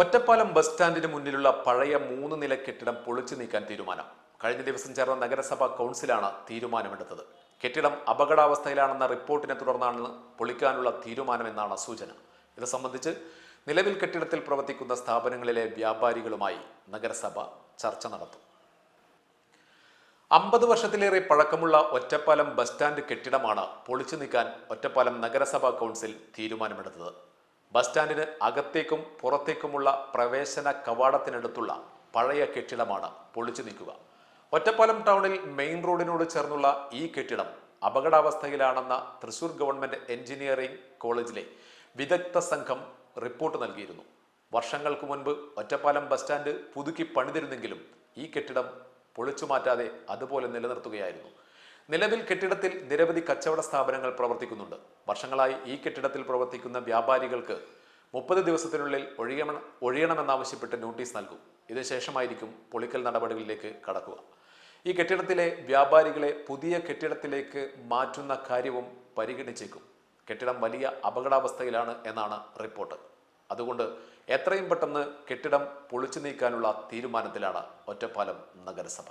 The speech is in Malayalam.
ഒറ്റപ്പാലം ബസ് സ്റ്റാൻഡിന് മുന്നിലുള്ള പഴയ മൂന്ന് നില കെട്ടിടം പൊളിച്ചു നീക്കാൻ തീരുമാനം. കഴിഞ്ഞ ദിവസം ചേർന്ന നഗരസഭാ കൗൺസിലാണ് തീരുമാനമെടുത്തത്. കെട്ടിടം അപകടാവസ്ഥയിലാണെന്ന റിപ്പോർട്ടിനെ തുടർന്നാണ് പൊളിക്കാനുള്ള തീരുമാനമെന്നാണ് സൂചന. ഇത് സംബന്ധിച്ച് നിലവിൽ കെട്ടിടത്തിൽ പ്രവർത്തിക്കുന്ന സ്ഥാപനങ്ങളിലെ വ്യാപാരികളുമായി നഗരസഭ ചർച്ച നടത്തും. അമ്പത് വർഷത്തിലേറെ പഴക്കമുള്ള ഒറ്റപ്പാലം ബസ് സ്റ്റാൻഡ് കെട്ടിടമാണ് പൊളിച്ചു നീക്കാൻ ഒറ്റപ്പാലം നഗരസഭാ കൗൺസിൽ തീരുമാനമെടുത്തത്. ബസ് സ്റ്റാൻഡിന് അകത്തേക്കും പുറത്തേക്കുമുള്ള പ്രവേശന കവാടത്തിനടുത്തുള്ള പഴയ കെട്ടിടമാണ് പൊളിച്ചു നീക്കുക. ഒറ്റപ്പാലം ടൗണിൽ മെയിൻ റോഡിനോട് ചേർന്നുള്ള ഈ കെട്ടിടം അപകടാവസ്ഥയിലാണെന്ന തൃശൂർ ഗവൺമെന്റ് എഞ്ചിനീയറിംഗ് കോളേജിലെ വിദഗ്ധ സംഘം റിപ്പോർട്ട് നൽകിയിരുന്നു. വർഷങ്ങൾക്ക് മുൻപ് ഒറ്റപ്പാലം ബസ് സ്റ്റാൻഡ് പുതുക്കി പണിതിരുന്നെങ്കിലും ഈ കെട്ടിടം പൊളിച്ചു മാറ്റാതെ അതുപോലെ നിലനിർത്തുകയായിരുന്നു. നിലവിൽ കെട്ടിടത്തിൽ നിരവധി കച്ചവട സ്ഥാപനങ്ങൾ പ്രവർത്തിക്കുന്നുണ്ട്. വർഷങ്ങളായി ഈ കെട്ടിടത്തിൽ പ്രവർത്തിക്കുന്ന വ്യാപാരികൾക്ക് മുപ്പത് ദിവസത്തിനുള്ളിൽ ഒഴിയണം ഒഴിയണമെന്നാവശ്യപ്പെട്ട് നോട്ടീസ് നൽകും. ഇതിനുശേഷമായിരിക്കും പൊളിക്കൽ നടപടികളിലേക്ക് കടക്കുക. ഈ കെട്ടിടത്തിലെ വ്യാപാരികളെ പുതിയ കെട്ടിടത്തിലേക്ക് മാറ്റുന്ന കാര്യവും പരിഗണിച്ചേക്കും. കെട്ടിടം വലിയ അപകടാവസ്ഥയിലാണ് എന്നാണ് റിപ്പോർട്ട്. അതുകൊണ്ട് എത്രയും പെട്ടെന്ന് കെട്ടിടം പൊളിച്ചു നീക്കാനുള്ള തീരുമാനത്തിലാണ് ഒറ്റപ്പാലം നഗരസഭ.